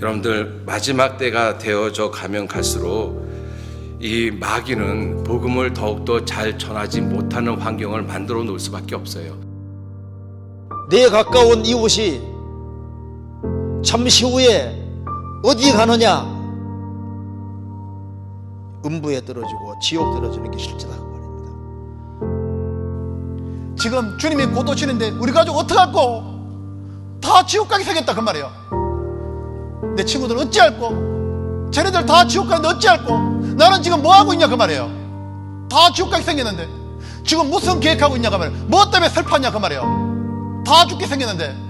여러분들 마지막 때가 되어져 가면 갈수록 이 마귀는 복음을 더욱더 잘 전하지 못하는 환경을 만들어 놓을 수밖에 없어요. 내 가까운 이웃이 잠시 후에 어디 가느냐? 음부에 떨어지고 지옥 떨어지는 게 실제다 그 말입니다. 지금 주님이 곧 오시는데 우리 가족 어떡할꼬? 다 지옥 가게 생겼다 그 말이에요. 내 친구들 어찌할꼬? 쟤네들 다 지옥 가는데 어찌할꼬? 나는 지금 뭐 하고 있냐 그 말이에요. 다 지옥 가게 생겼는데 지금 무슨 계획하고 있냐 그 말이에요. 뭐 때문에 슬퍼하냐 그 말이에요. 다 죽게 생겼는데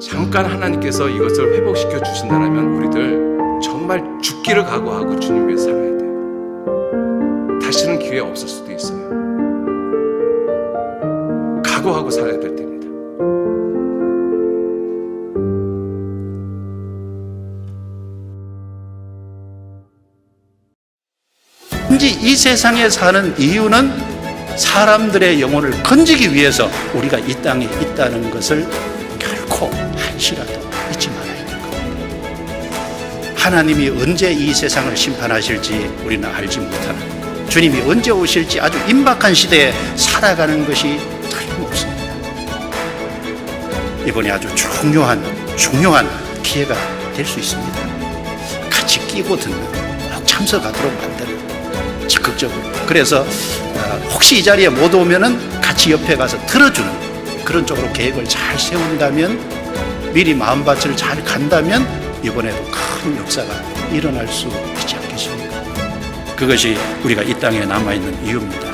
잠깐 하나님께서 이것을 회복시켜 주신다면 우리들 정말 죽기를 각오하고 주님 위해 살아야 돼요. 다시는 기회 없을 수도 있어요. 각오하고 살아야 될 때입니다. 단지 이 세상에 사는 이유는 사람들의 영혼을 건지기 위해서 우리가 이 땅에 있다는 것을 결코 한시라도 잊지 말아야 될 겁니다. 하나님이 언제 이 세상을 심판하실지 우리는 알지 못하는 주님이 언제 오실지 아주 임박한 시대에 살아가는 것이 틀림없습니다. 이번에 아주 중요한 중요한 기회가 될 수 있습니다. 같이 끼고 듣는 꼭 참석하도록 만드는 적극적으로 그래서 어, 혹시 이 자리에 못 오면은 같이 옆에 가서 들어주는 그런 쪽으로 계획을 잘 세운다면 미리 마음밭을 잘 간다면 이번에도 큰 역사가 일어날 수 있지 않겠습니까? 그것이 우리가 이 땅에 남아 있는 이유입니다.